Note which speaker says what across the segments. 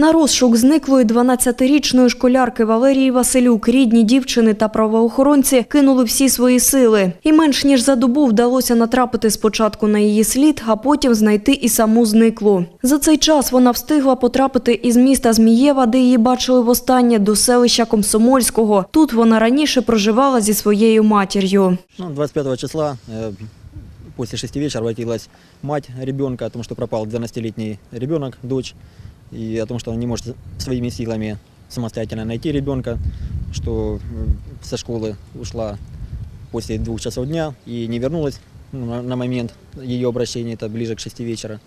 Speaker 1: На розшук зниклої 12-річної школярки Валерії Василюк рідні дівчини та правоохоронці кинули всі свої сили. І менш ніж за добу вдалося натрапити спочатку на її слід, а потім знайти і саму зниклу. За цей час вона встигла потрапити із міста Змієва, де її бачили востаннє, до селища Комсомольського. Тут вона раніше проживала зі своєю матір'ю.
Speaker 2: Ну, 25 числа э, после 6 вечера обратилась мать ребенка о том, что пропал 12-летний ребенок, дочь, и о том, что он не может своими силами самостоятельно найти ребенка, что со школы ушла после двух часов дня и не вернулась ну, на, момент ее обращения, это ближе к 6 вечера.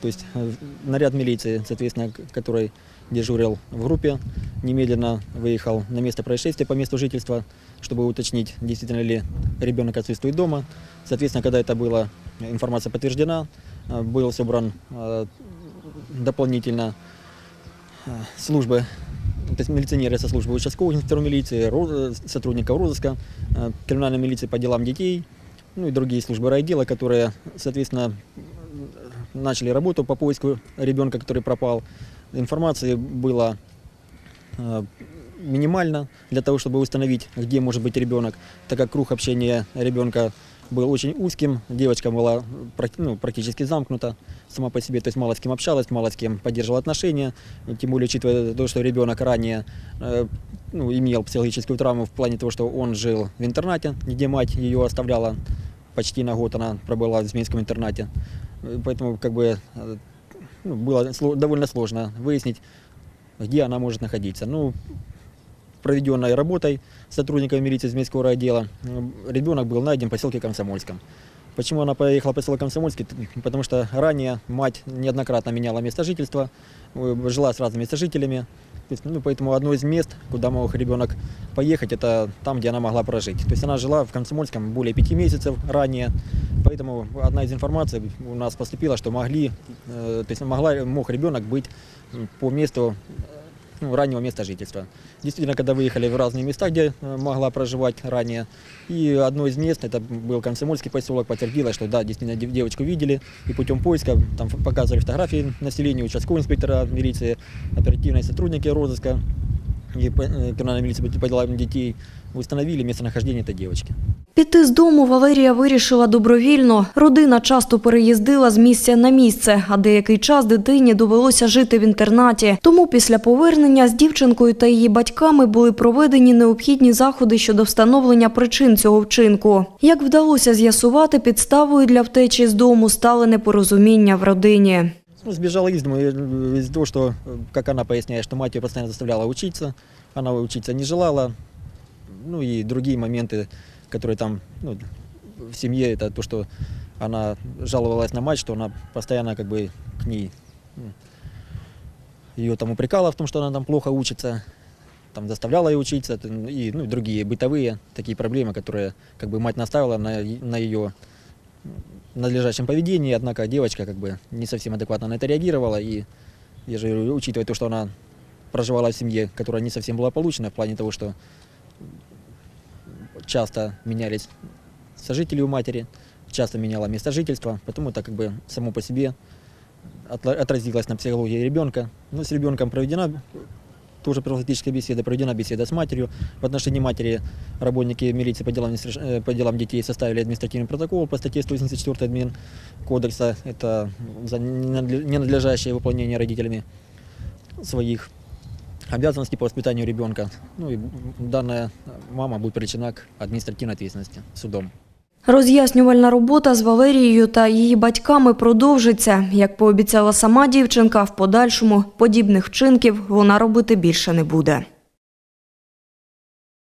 Speaker 2: То есть э, наряд милиции, соответственно, который дежурил в группе, немедленно выехал на место происшествия по месту жительства, чтобы уточнить, действительно ли ребенок отсутствует дома. Соответственно, когда это была информация подтверждена, э, был собран э, дополнительно э, службы, то есть милиционеры со службы участковых инспекторов милиции, роз- сотрудников розыска, э, криминальной милиции по делам детей, ну и другие службы райдела, которые, соответственно, начали работу по поиску ребенка, который пропал. Информации было э, минимально для того, чтобы установить, где может быть ребенок, так как круг общения ребенка был очень узким, девочка была ну, практически замкнута сама по себе, то есть мало с кем общалась, мало с кем поддерживала отношения, тем более учитывая то, что ребенок ранее э, ну, имел психологическую травму в плане того, что он жил в интернате, где мать ее оставляла почти на год, она пробыла в Змеинском интернате, Э, поэтому как бы э, ну, было довольно сложно выяснить, где она может находиться. Ну, проведенной работой сотрудниками милиции Змейского райотдела м, ребенок был найден в поселке Комсомольском. Почему она поехала в поселок Комсомольский? Потому что ранее мать неоднократно меняла место жительства, э, жила с разными есть, ну, поэтому одно из мест, куда мог ребенок поехать, это там, где она могла прожить. То есть она жила в Комсомольском более пяти месяцев ранее. Поэтому одна из информаций у нас поступила, что могли, э, то есть могла, мог ребенок быть по месту ну, раннего места жительства. Действительно, когда выехали в разные места, где э, могла проживать ранее, и одно из мест, это был Комсомольский поселок, подтвердило, что да, действительно дев- девочку видели, и путем поиска там показывали фотографии населения, участкового инспектора милиции, оперативные сотрудники розыска и п- э, милиции по делам детей установили местонахождение этой девочки.
Speaker 1: Піти з дому Валерія вирішила добровільно. Родина часто переїздила з місця на місце, а деякий час дитині довелося жити в інтернаті. Тому після повернення з дівчинкою та її батьками були проведені необхідні заходи щодо встановлення причин цього вчинку. Як вдалося з'ясувати, підставою для втечі з дому стали непорозуміння в родині.
Speaker 2: Ну, сбежала из дома э, из-за того, что, э, как она поясняет, что мать ее постоянно заставляла учиться, она учиться не желала, ну и другие моменты, которые там ну, в семье, это то, что она жаловалась на мать, что она постоянно как бы к ней ее там упрекала в том, что она там плохо учится, там заставляла ее учиться, и ну, другие бытовые такие проблемы, которые как бы мать наставила на, на ее надлежащем поведении, однако девочка как бы не совсем адекватно на это реагировала, и я же учитывая то, что она проживала в семье, которая не совсем была получена в плане того, что часто менялись сожители у матери, часто меняла место жительства, потому это как бы само по себе отразилось на психологии ребенка. Ну, с ребенком проведена тоже профилактическая беседа, проведена беседа с матерью. В отношении матери работники милиции по делам, э, по делам детей составили административный протокол по статье 184 админ кодекса. Это за ненадле- ненадлежащее выполнение родителями своих обязанностей по воспитанию ребенка. Ну и данная мама будет привлечена к административной ответственности судом.
Speaker 1: Роз'яснювальна робота з Валерією та її батьками продовжиться. Як пообіцяла сама дівчинка, в подальшому подібних вчинків вона робити більше не буде.